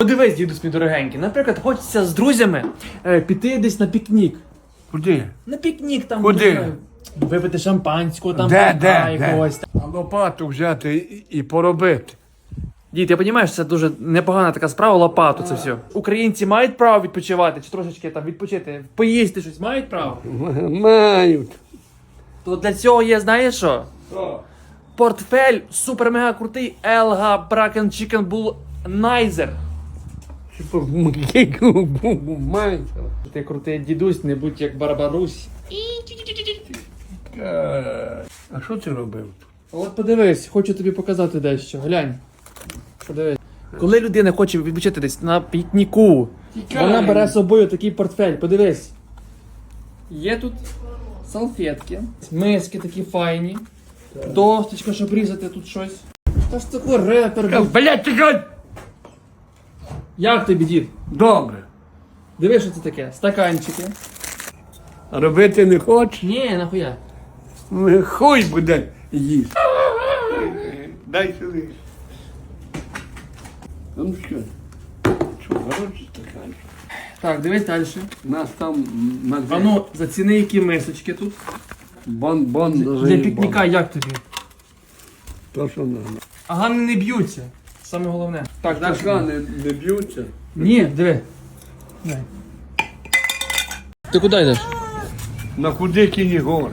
Подивись, дідусь мій дорогенький, наприклад, хочеться з друзями е, піти десь на пікнік. Куди? На пікнік там Куди? не знаю, випити шампанського, там Де, пивка де, де? якогось. А лопату взяти і, і поробити. Дід, я розумію, що це дуже непогана така справа, лопату це все. Українці мають право відпочивати чи трошечки там відпочити, поїсти щось мають право. Мають. То для цього є, знаєш що? Портфель супер мега крутий LG Bracken Chicken Bull Nizer. Типу. Ти крутий дідусь, не будь як Барбарусь. А що ти робив? От подивись, хочу тобі показати дещо. Глянь. Подивись. Коли людина хоче відпочити десь на пікніку, вона бере з собою такий портфель. Подивись. Є тут салфетки, миски такі файні, досточка, щоб різати тут щось. Та ж такий репер. Блять, тікай! Як тобі, дід? Добре. Дивись, що це таке? Стаканчики. Робити не хочеш? Ні, нахуя. Ну, Хуй буде їсти. Дай сюди. Ну що? Що, хороший стакан? Так, дивись далі. У нас там на А ну, заціни, які мисочки тут. бон бон Для пікніка як тобі? То що надо. Ага, не б'ються. Саме головне. Так, далі. Стакани не б'ються. Ні, диви. Дай. Ти куди йдеш? На куди кіні гори?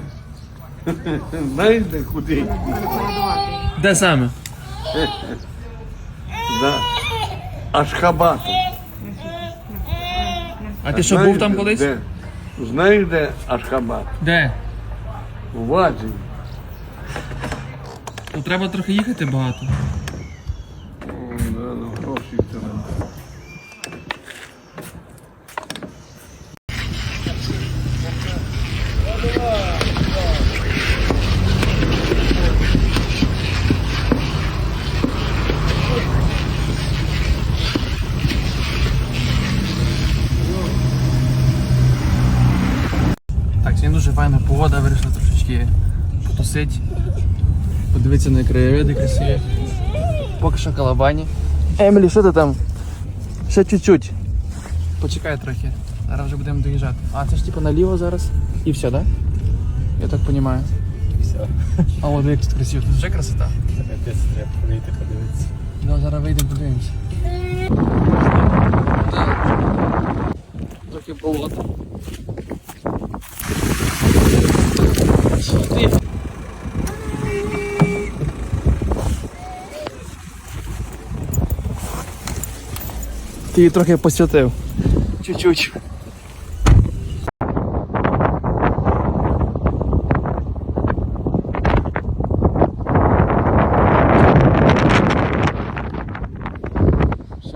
Знаєш, де куди? Де саме? Да. Ашхабату. А ти що, був там колись? де? Знаєш, де Ашхабад? Де? У Ваді. То треба трохи їхати багато. О, да, ну, гроші треба. Так, сьогодні дуже файна погода, вирішили трошечки потусити. Подивитися на краєвиди красиві. Поки що калабані. Емілі, що ти там? Ще чуть-чуть. Почекай трохи. Зараз вже будемо доїжджати. А, це ж типу наліво зараз. І все, так? Да? Я так розумію. І Все. А от як тут красиво, тут вже красота. Капець, треба вийти подивитися. Ну, зараз вийдемо, подивимося. Трохи болото. Ти? Її трохи посвятив. Чуть-чуть.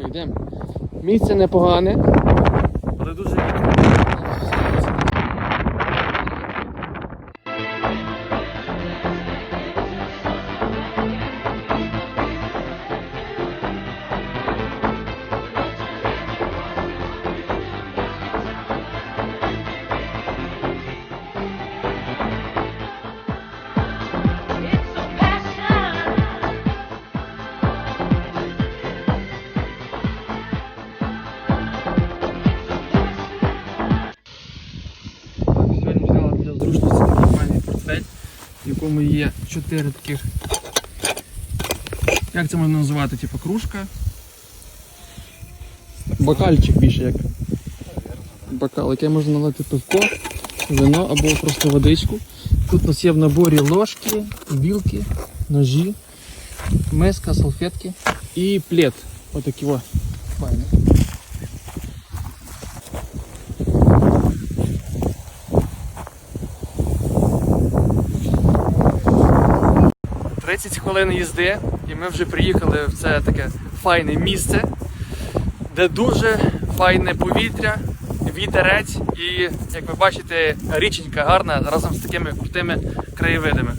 Йдемо? Місце непогане. В якому є чотири таких. Як це можна називати? Типу кружка. Бокальчик більше як. Бокал, яке можна налити пивко, вино або просто водичку. Тут у нас є в наборі ложки, білки, ножі, миска, салфетки і плед. Отакі о. 30 хвилин їзди, і ми вже приїхали в це таке файне місце, де дуже файне повітря, вітерець і, як ви бачите, річенька гарна разом з такими крутими краєвидами.